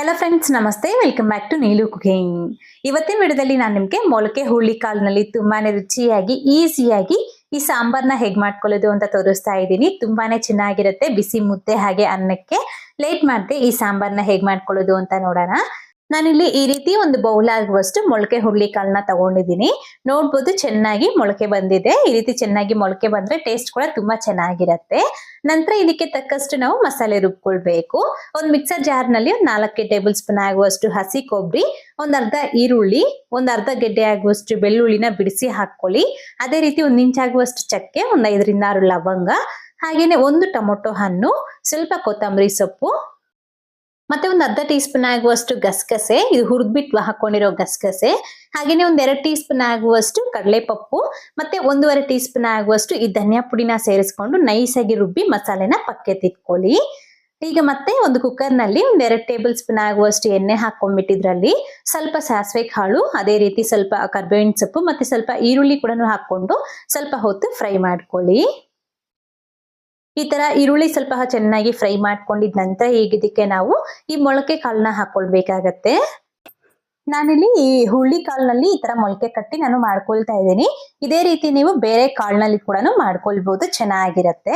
Hello friends ನಮಸ್ತೆ. Welcome back to Neelu cooking ಇವತ್ತಿನ ವಿಡಿಯೋದಲ್ಲಿ ನಾನು ನಿಮಗೆ ಮೊಳಕೆ ಹುಳಿ ಕಾಳಿನಲ್ಲಿ ತುಂಬಾನೇ ರುಚಿಯಾಗಿ ಈಸಿಯಾಗಿ ಈ ಸಾಂಬಾರ್ನ ಹೇಗೆ ಮಾಡ್ಕೊಳ್ಳೋದು ಅಂತ ತೋರಿಸ್ತಾ ಇದ್ದೀನಿ. ತುಂಬಾನೇ ಚೆನ್ನಾಗಿರುತ್ತೆ. ಬಿಸಿ ಮುದ್ದೆ ಹಾಗೆ ಅನ್ನಕ್ಕೆ ಲೇಟ್ ಮಾಡದೆ ಈ ಸಾಂಬಾರ್ನ ಹೇಗೆ ಮಾಡ್ಕೊಳ್ಳೋದು ಅಂತ ನೋಡೋಣ. ನಾನಿಲ್ಲಿ ಈ ರೀತಿ ಒಂದು ಬೌಲ್ ಆಗುವಷ್ಟು ಮೊಳಕೆ ಹುರುಳಿ ಕಾಳನ್ನ ತಗೊಂಡಿದ್ದೀನಿ. ನೋಡ್ಬೋದು ಚೆನ್ನಾಗಿ ಮೊಳಕೆ ಬಂದಿದೆ. ಈ ರೀತಿ ಚೆನ್ನಾಗಿ ಮೊಳಕೆ ಬಂದ್ರೆ ಟೇಸ್ಟ್ ಕೂಡ ತುಂಬಾ ಚೆನ್ನಾಗಿರತ್ತೆ. ನಂತರ ಇದಕ್ಕೆ ತಕ್ಕಷ್ಟು ನಾವು ಮಸಾಲೆ ರುಬ್ಕೊಳ್ಬೇಕು. ಒಂದು ಮಿಕ್ಸರ್ ಜಾರ್ನಲ್ಲಿ ಒಂದ್ ನಾಲ್ಕು ಟೇಬಲ್ ಸ್ಪೂನ್ ಆಗುವಷ್ಟು ಹಸಿ ಕೊಬ್ಬರಿ, ಒಂದ್ ಅರ್ಧ ಈರುಳ್ಳಿ, ಒಂದ್ ಅರ್ಧ ಗೆಡ್ಡೆ ಆಗುವಷ್ಟು ಬೆಳ್ಳುಳ್ಳಿನ ಬಿಡಿಸಿ ಹಾಕೊಳ್ಳಿ ಅದೇ ರೀತಿ ಒಂದ್ ಇಂಚ್ ಆಗುವಷ್ಟು ಚಕ್ಕೆ, ಒಂದ್ ಐದರಿಂದ ಆರು ಲವಂಗ, ಹಾಗೇನೆ ಒಂದು ಟೊಮೊಟೊ ಹಣ್ಣು, ಸ್ವಲ್ಪ ಕೊತ್ತಂಬರಿ ಸೊಪ್ಪು ಮತ್ತೆ ಒಂದು ಅರ್ಧ ಟೀ ಸ್ಪೂನ್ ಆಗುವಷ್ಟು ಗಸಗಸೆ, ಇದು ಹುರಿದ್ಬಿಟ್ಟು ಹಾಕೊಂಡಿರೋ ಗಸಗಸೆ. ಹಾಗೇನೆ ಒಂದ್ ಎರಡು ಟೀ ಸ್ಪೂನ್ ಆಗುವಷ್ಟು ಕಡಲೆಪಪ್ಪು, ಮತ್ತೆ ಒಂದೂವರೆ ಟೀ ಸ್ಪೂನ್ ಆಗುವಷ್ಟು ಈ ಧನಿಯಾ ಪುಡಿನ ಸೇರಿಸ್ಕೊಂಡು ನೈಸ್ ಆಗಿ ರುಬ್ಬಿ ಮಸಾಲೆನ ಪಕ್ಕೆ ತಿಕ್ಕೊಳ್ಳಿ ಈಗ ಮತ್ತೆ ಒಂದು ಕುಕ್ಕರ್ನಲ್ಲಿ ಒಂದ್ ಎರಡು ಟೇಬಲ್ ಸ್ಪೂನ್ ಆಗುವಷ್ಟು ಎಣ್ಣೆ ಹಾಕೊಂಡ್ಬಿಟ್ಟಿದ್ರಲ್ಲಿ ಸ್ವಲ್ಪ ಸಾಸಿವೆ ಕಾಳು, ಅದೇ ರೀತಿ ಸ್ವಲ್ಪ ಕರ್ಬೇವಿನ ಸೊಪ್ಪು, ಮತ್ತೆ ಸ್ವಲ್ಪ ಈರುಳ್ಳಿ ಕೂಡ ಹಾಕೊಂಡು ಸ್ವಲ್ಪ ಹೊತ್ತು ಫ್ರೈ ಮಾಡ್ಕೊಳ್ಳಿ. ಈ ತರ ಈರುಳ್ಳಿ ಸ್ವಲ್ಪ ಚೆನ್ನಾಗಿ ಫ್ರೈ ಮಾಡ್ಕೊಂಡಿದ ನಂತರ ಈಗ ನಾವು ಈ ಮೊಳಕೆ ಕಾಳನ್ನ ಹಾಕೊಳ್ಬೇಕಾಗತ್ತೆ. ನಾನಿಲ್ಲಿ ಈ ಹುಳ್ಳಿ ಕಾಲ್ನಲ್ಲಿ ಈ ತರ ಮೊಳಕೆ ಕಟ್ಟಿ ನಾನು ಮಾಡ್ಕೊಳ್ತಾ ಇದ್ದೀನಿ. ಇದೇ ರೀತಿ ನೀವು ಬೇರೆ ಕಾಳಿನಲ್ಲಿ ಕೂಡ ಮಾಡ್ಕೊಳ್ಬಹುದು ಚೆನ್ನಾಗಿರತ್ತೆ.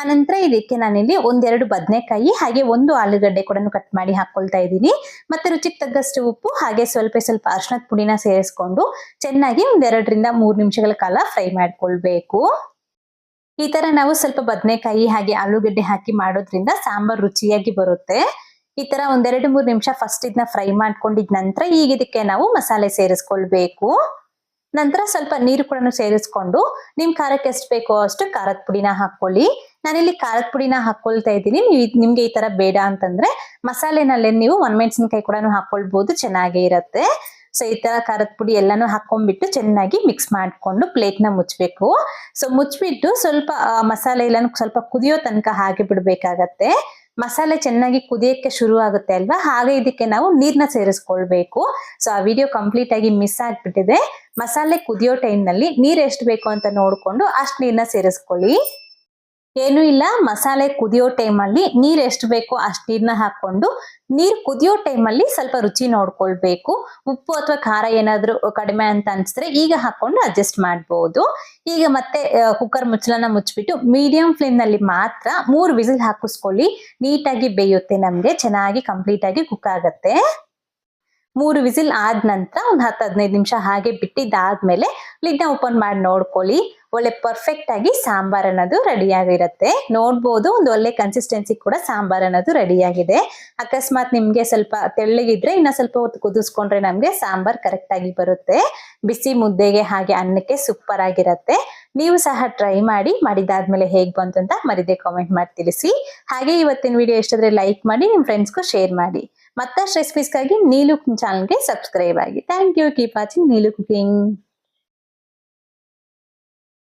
ಆನಂತರ ಇದಕ್ಕೆ ನಾನಿಲ್ಲಿ ಒಂದೆರಡು ಬದನೆಕಾಯಿ ಹಾಗೆ ಒಂದು ಆಲೂಗಡ್ಡೆ ಕೂಡ ಕಟ್ ಮಾಡಿ ಹಾಕೊಳ್ತಾ ಇದ್ದೀನಿ. ಮತ್ತೆ ರುಚಿಗೆ ತಗ್ಗಷ್ಟು ಉಪ್ಪು ಹಾಗೆ ಸ್ವಲ್ಪ ಸ್ವಲ್ಪ ಅರ್ಶನದ ಪುಡಿನ ಸೇರಿಸ್ಕೊಂಡು ಚೆನ್ನಾಗಿ ಒಂದೆರಡರಿಂದ ಮೂರು ನಿಮಿಷಗಳ ಕಾಲ ಫ್ರೈ ಮಾಡ್ಕೊಳ್ಬೇಕು. ಈ ತರ ನಾವು ಸ್ವಲ್ಪ ಬದನೆಕಾಯಿ ಹಾಗೆ ಆಲೂಗಡ್ಡೆ ಹಾಕಿ ಮಾಡೋದ್ರಿಂದ ಸಾಂಬಾರ್ ರುಚಿಯಾಗಿ ಬರುತ್ತೆ. ಈ ತರ ಒಂದೆರಡು ಮೂರು ನಿಮಿಷ ಫಸ್ಟ್ ಇದನ್ನ ಫ್ರೈ ಮಾಡ್ಕೊಂಡಿದ ನಂತರ ಈಗ ಇದಕ್ಕೆ ನಾವು ಮಸಾಲೆ ಸೇರಿಸ್ಕೊಳ್ಬೇಕು. ನಂತರ ಸ್ವಲ್ಪ ನೀರು ಕೂಡ ಸೇರಿಸ್ಕೊಂಡು ನಿಮ್ ಖಾರಕ್ಕೆ ಎಷ್ಟು ಬೇಕೋ ಅಷ್ಟು ಖಾರದ ಪುಡಿನ ಹಾಕೊಳ್ಳಿ ನಾನಿಲ್ಲಿ ಖಾರದ ಪುಡಿನ ಹಾಕೊಳ್ತಾ ಇದ್ದೀನಿ. ನೀವು ನಿಮ್ಗೆ ಈ ತರ ಬೇಡ ಅಂತಂದ್ರೆ ಮಸಾಲೆನಲ್ಲೇ ನೀವು ಒಣಮೆಣಸಿನ್ಕಾಯಿ ಕೂಡ ಹಾಕೊಳ್ಬಹುದು ಚೆನ್ನಾಗೇ ಇರತ್ತೆ. ಸೊ ಈ ತರ ಖಾರದ ಪುಡಿ ಎಲ್ಲಾನು ಹಾಕೊಂಡ್ಬಿಟ್ಟು ಚೆನ್ನಾಗಿ ಮಿಕ್ಸ್ ಮಾಡಿಕೊಂಡು ಪ್ಲೇಟ್ನ ಮುಚ್ಚಬೇಕು ಸೊ ಮುಚ್ಚಿಬಿಟ್ಟು ಸ್ವಲ್ಪ ಮಸಾಲೆ ಎಲ್ಲಾನು ಸ್ವಲ್ಪ ಕುದಿಯೋ ತನಕ ಹಾಗೆ ಬಿಡಬೇಕಾಗತ್ತೆ. ಮಸಾಲೆ ಚೆನ್ನಾಗಿ ಕುದಿಯಕ್ಕೆ ಶುರು ಆಗುತ್ತೆ ಅಲ್ವಾ? ಹಾಗೆ ಇದಕ್ಕೆ ನಾವು ನೀರ್ನ ಸೇರಿಸ್ಕೊಳ್ಬೇಕು. ಸೊ ಆ ವಿಡಿಯೋ ಕಂಪ್ಲೀಟ್ ಆಗಿ ಮಿಸ್ ಆಗ್ಬಿಟ್ಟಿದೆ. ಮಸಾಲೆ ಕುದಿಯೋ ಟೈಮ್ನಲ್ಲಿ ನೀರ್ ಎಷ್ಟು ಬೇಕು ಅಂತ ನೋಡಿಕೊಂಡು ಅಷ್ಟು ನೀರನ್ನ ಸೇರಿಸ್ಕೊಳ್ಳಿ. ಏನು ಇಲ್ಲ, ಮಸಾಲೆ ಕುದಿಯೋ ಟೈಮಲ್ಲಿ ನೀರು ಎಷ್ಟು ಬೇಕೋ ಅಷ್ಟು ನೀರನ್ನ ಹಾಕೊಂಡು ನೀರು ಕುದಿಯೋ ಟೈಮಲ್ಲಿ ಸ್ವಲ್ಪ ರುಚಿ ನೋಡ್ಕೊಳ್ಬೇಕು. ಉಪ್ಪು ಅಥವಾ ಖಾರ ಏನಾದರೂ ಕಡಿಮೆ ಅಂತ ಅನ್ಸಿದ್ರೆ ಈಗ ಹಾಕೊಂಡು ಅಡ್ಜಸ್ಟ್ ಮಾಡ್ಬೋದು. ಈಗ ಮತ್ತೆ ಕುಕ್ಕರ್ ಮುಚ್ಚಲನ್ನ ಮುಚ್ಚಿಬಿಟ್ಟು ಮೀಡಿಯಂ ಫ್ಲೇಮ್ನಲ್ಲಿ ಮಾತ್ರ ಮೂರು ವಿಸಿಲ್ ಹಾಕಿಸ್ಕೊಳ್ಳಿ. ನೀಟಾಗಿ ಬೇಯುತ್ತೆ ನಮಗೆ, ಚೆನ್ನಾಗಿ ಕಂಪ್ಲೀಟ್ ಆಗಿ ಕುಕ್ ಆಗತ್ತೆ. ಮೂರು ವಿಸಿಲ್ ಆದ ನಂತರ ಒಂದು ಹತ್ತು ಹದಿನೈದು ನಿಮಿಷ ಹಾಗೆ ಬಿಟ್ಟಿದ್ದಾದ್ಮೇಲೆ ಲಿಡ್ನ ಓಪನ್ ಮಾಡಿ ನೋಡ್ಕೊಳ್ಳಿ. ಒಳ್ಳೆ ಪರ್ಫೆಕ್ಟ್ ಆಗಿ ಸಾಂಬಾರ್ ಅನ್ನೋದು ರೆಡಿ ಆಗಿರುತ್ತೆ. ನೋಡ್ಬೋದು, ಒಂದು ಒಳ್ಳೆ ಕನ್ಸಿಸ್ಟೆನ್ಸಿ ಕೂಡ ಸಾಂಬಾರ್ ಅನ್ನೋದು ರೆಡಿ ಆಗಿದೆ. ಅಕಸ್ಮಾತ್ ನಿಮ್ಗೆ ಸ್ವಲ್ಪ ತೆಳ್ಳಗಿದ್ರೆ ಇನ್ನ ಸ್ವಲ್ಪ ಹೊತ್ತು ಕುದಿಸ್ಕೊಂಡ್ರೆ ನಮ್ಗೆ ಸಾಂಬಾರ್ ಕರೆಕ್ಟ್ ಆಗಿ ಬರುತ್ತೆ. ಬಿಸಿ ಮುದ್ದೆಗೆ ಹಾಗೆ ಅನ್ನಕ್ಕೆ ಸೂಪರ್ ಆಗಿರತ್ತೆ. ನೀವು ಸಹ ಟ್ರೈ ಮಾಡಿ, ಮಾಡಿದಾದ್ಮೇಲೆ ಹೇಗ್ ಬಂತು ಅಂತ ಮರಿದೆ ಕಾಮೆಂಟ್ ಮಾಡಿ ತಿಳಿಸಿ. ಹಾಗೆ ಇವತ್ತಿನ ವಿಡಿಯೋ ಎಷ್ಟಾದ್ರೆ ಲೈಕ್ ಮಾಡಿ, ನಿಮ್ ಫ್ರೆಂಡ್ಸ್ಗೂ ಶೇರ್ ಮಾಡಿ. ಮತ್ತಷ್ಟು ರೆಸಿಪೀಸ್ಗಾಗಿ ನೀಲು ಚಾನಲ್ಗೆ ಸಬ್ಸ್ಕ್ರೈಬ್ ಆಗಿ. Thank you keep watching Neelu cooking